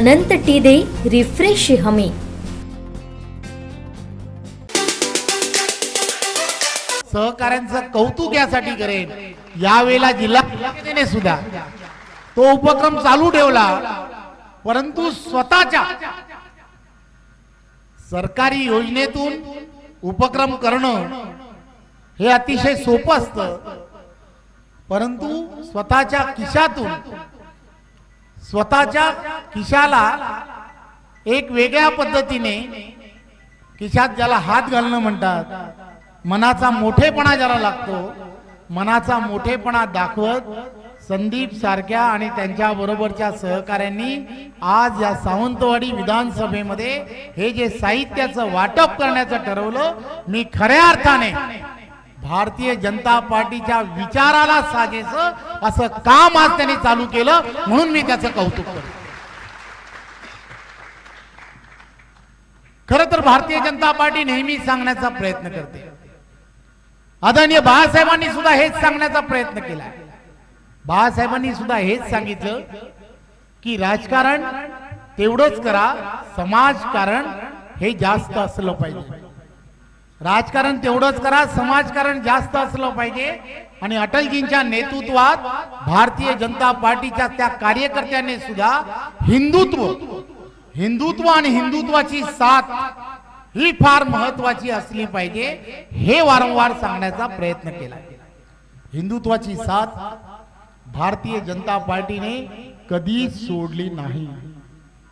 अनंत T दे refresh हमी. सहकाऱ्यांचं कौतुक यासाठी करेन. यावेळेला जिल्हा परिषदेने सुद्धा. तो उपक्रम चालू ठेवला परंतु स्वतःच्या सरकारी योजनेतून उपक्रम करणं हे अतिशय सोपं असतं. परंतु स्वतःच्या खिशातून स्वतःच्या खिशाला एक वेगळ्या पद्धतीने खिशात ज्याला हात घालणं म्हणतात मनाचा मोठेपणा ज्याला लागतो मनाचा मोठेपणा दाखवत संदीप सारख्या आणि त्यांच्या बरोबरच्या सहकाऱ्यांनी आज या सावंतवाडी विधानसभेमध्ये हे जे साहित्याचं वाटप करण्याचं ठरवलं मी खऱ्या अर्थाने भारतीय जनता पार्टीच्या विचाराला साजेस असं काम आज त्यांनी चालू केलं म्हणून मी त्याचं कौतुक करतो. खर तर भारतीय जनता पार्टी नेहमी सांगण्याचा प्रयत्न करते. आदरणीय बाळासाहेबांनी सुद्धा हेच सांगण्याचा प्रयत्न केला. बाळासाहेबांनी सुद्धा हेच सांगितलं की राजकारण तेवढंच करा समाजकारण हे जास्त असलं पाहिजे. राजकारण तेवढंच करा समाजकारण जास्त असलं पाहिजे. आणि अटलजींच्या नेतृत्वात भारतीय जनता पार्टीच्या त्या कार्यकर्त्याने सुद्धा हिंदुत्व हिंदुत्व आणि हिंदुत्वाची साथ ही फार महत्वाची असली पाहिजे हे वारंवार सांगण्याचा प्रयत्न केला. हिंदुत्वाची साथ भारतीय जनता पार्टीने कधीच सोडली नाही.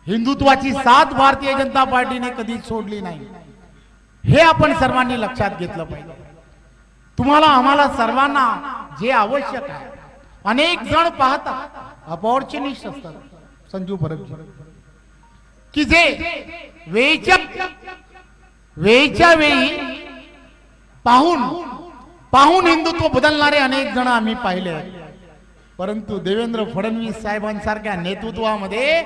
हिंदुत्वाची साथ भारतीय जनता पार्टीने कधीच सोडली नाही. हे आपण सर्वांनी लक्षात घेतलं पाहिजे. तुम्हाला आम्हाला सर्वांना जे आवश्यक आहे अनेक जण पाहतात अपॉर्च्युनिस्ट असतात. संजू परब की जे वेळच्या वेळच्या वेळी पाहून पाहून हिंदुत्व बदलणारे अनेक जण आम्ही पाहिले. परंतु देवेंद्र फडणवीस साहेबांसारख्या नेतृत्वामध्ये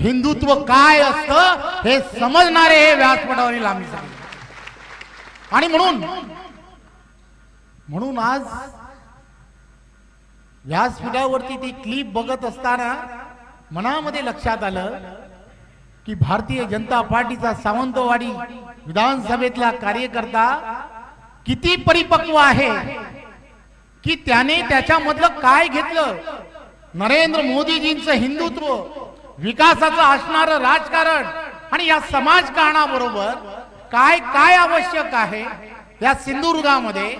हिंदुत्व काय असतं हे समजणारे हे व्यासपीठावरील आम्ही सांगतो. आणि म्हणून म्हणून आज व्यासपीठावरती ती क्लिप बघत असताना मनामध्ये लक्षात आलं की भारतीय जनता पार्टीचा सावंतवाडी विधानसभेतला कार्यकर्ता किती परिपक्व आहे की त्याने त्याच्यामधलं काय घेतलं? नरेंद्र मोदीजींचं हिंदुत्व विकासाचं असणारं राजकारण आणि या समाजकारणाबरोबर काय काय आवश्यक आहे? या सिंधुदुर्गामध्ये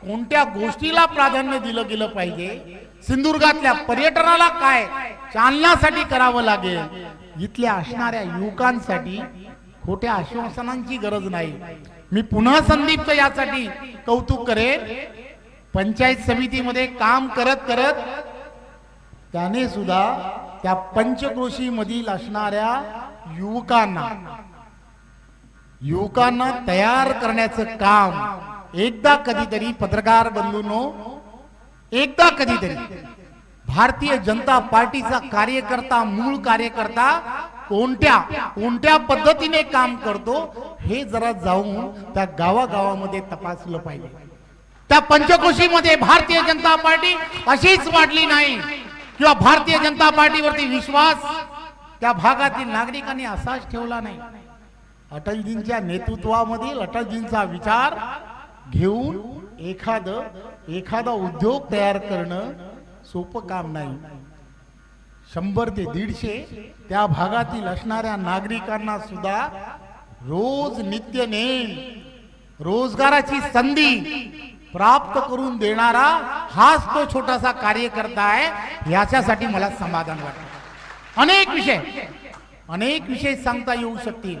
कोणत्या गोष्टीला प्राधान्य दिलं गेलं पाहिजे? सिंधुदुर्गातल्या पर्यटनाला काय चालण्यासाठी करावं लागेल? इथल्या असणाऱ्या युवकांसाठी खोट्या आश्वासनांची गरज नाही. मी पुन्हा संदीपचं यासाठी कौतुक करेन. पंचायत समितीमध्ये काम करत करत त्याने सुद्धा त्या पंचक्रोशी मधील असणाऱ्या युवकांना युवकांना तयार करण्याचं काम एकदा कधीतरी पत्रकार बंधूंनो एकदा कधीतरी भारतीय जनता पार्टीचा कार्यकर्ता मूळ कार्यकर्ता कोणत्या कोणत्या पद्धतीने काम करतो हे जरा जाऊन त्या गावागावामध्ये तपासलं पाहिजे. त्या पंचकोशीमध्ये भारतीय जनता पार्टी अशीच वाढली नाही. किंवा भारतीय जनता पार्टीवरती विश्वास त्या भागातील नागरिकांनी असाच ठेवला नाही. अटलजींच्या नेतृत्वामधील अटलजींचा विचार घेऊन एखाद एखादा उद्योग तयार करणं सोपं काम नाही. शंभर ते दीडशे त्या भागातील असणाऱ्या नागरिकांना सुद्धा रोज नित्य नेम रोजगाराची संधी प्राप्त करून देणारा हाच तो छोटासा कार्यकर्ता आहे याच्यासाठी मला समाधान वाटतं. अनेक विषय अनेक विषय सांगता येऊ शकतील.